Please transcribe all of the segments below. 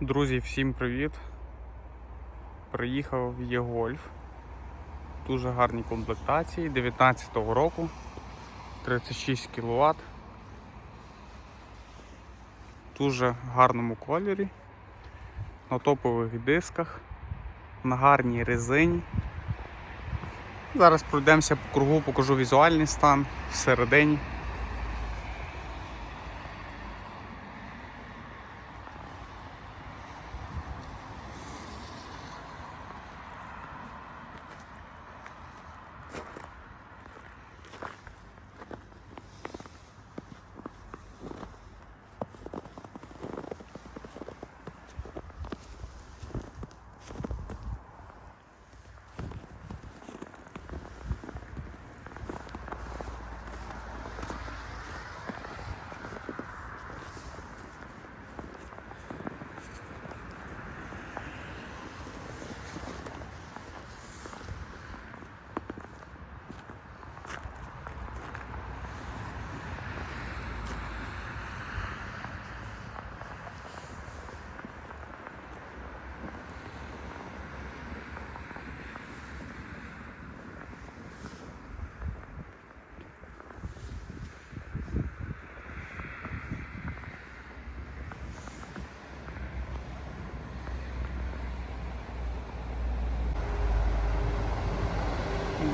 Друзі, всім привіт! Приїхав в Є-Гольф. Дуже гарні комплектації 19-го року. 36 кВт. Дуже гарному кольорі. На топових дисках, на гарній резині. Зараз пройдемося по кругу, покажу візуальний стан всередині.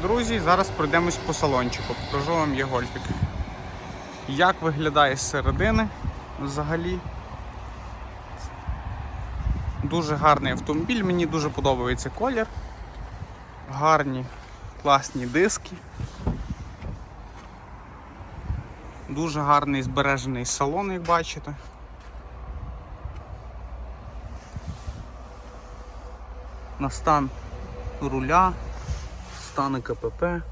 Друзі, зараз пройдемось по салончику, покажу вам є гольфік. Як виглядає з середини взагалі. Дуже гарний автомобіль, мені дуже подобається колір. Гарні, класні диски. Дуже гарний збережений салон, як бачите. На стан руля, стани КПП.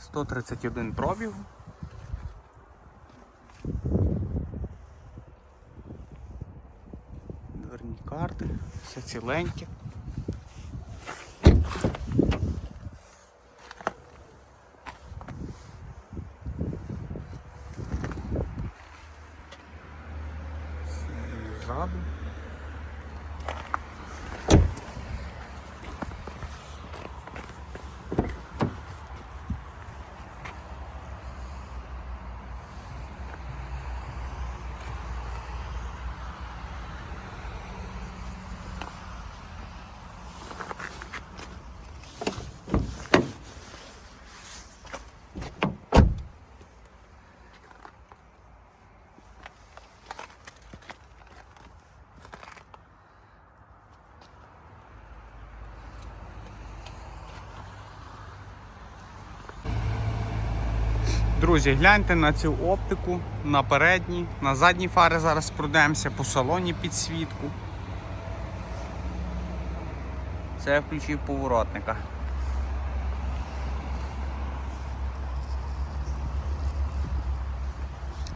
Сто тридцять один пробіг. Дверні карти, все ціленьке. Grabe. Друзі, гляньте на цю оптику, на передні, на задні фари зараз пройдемося, по салоні підсвітку. Це я включив поворотника.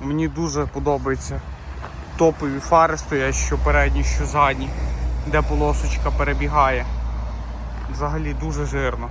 Мені дуже подобаються топові фари стоять, що передні, що задні, де полосочка перебігає. Взагалі дуже жирно.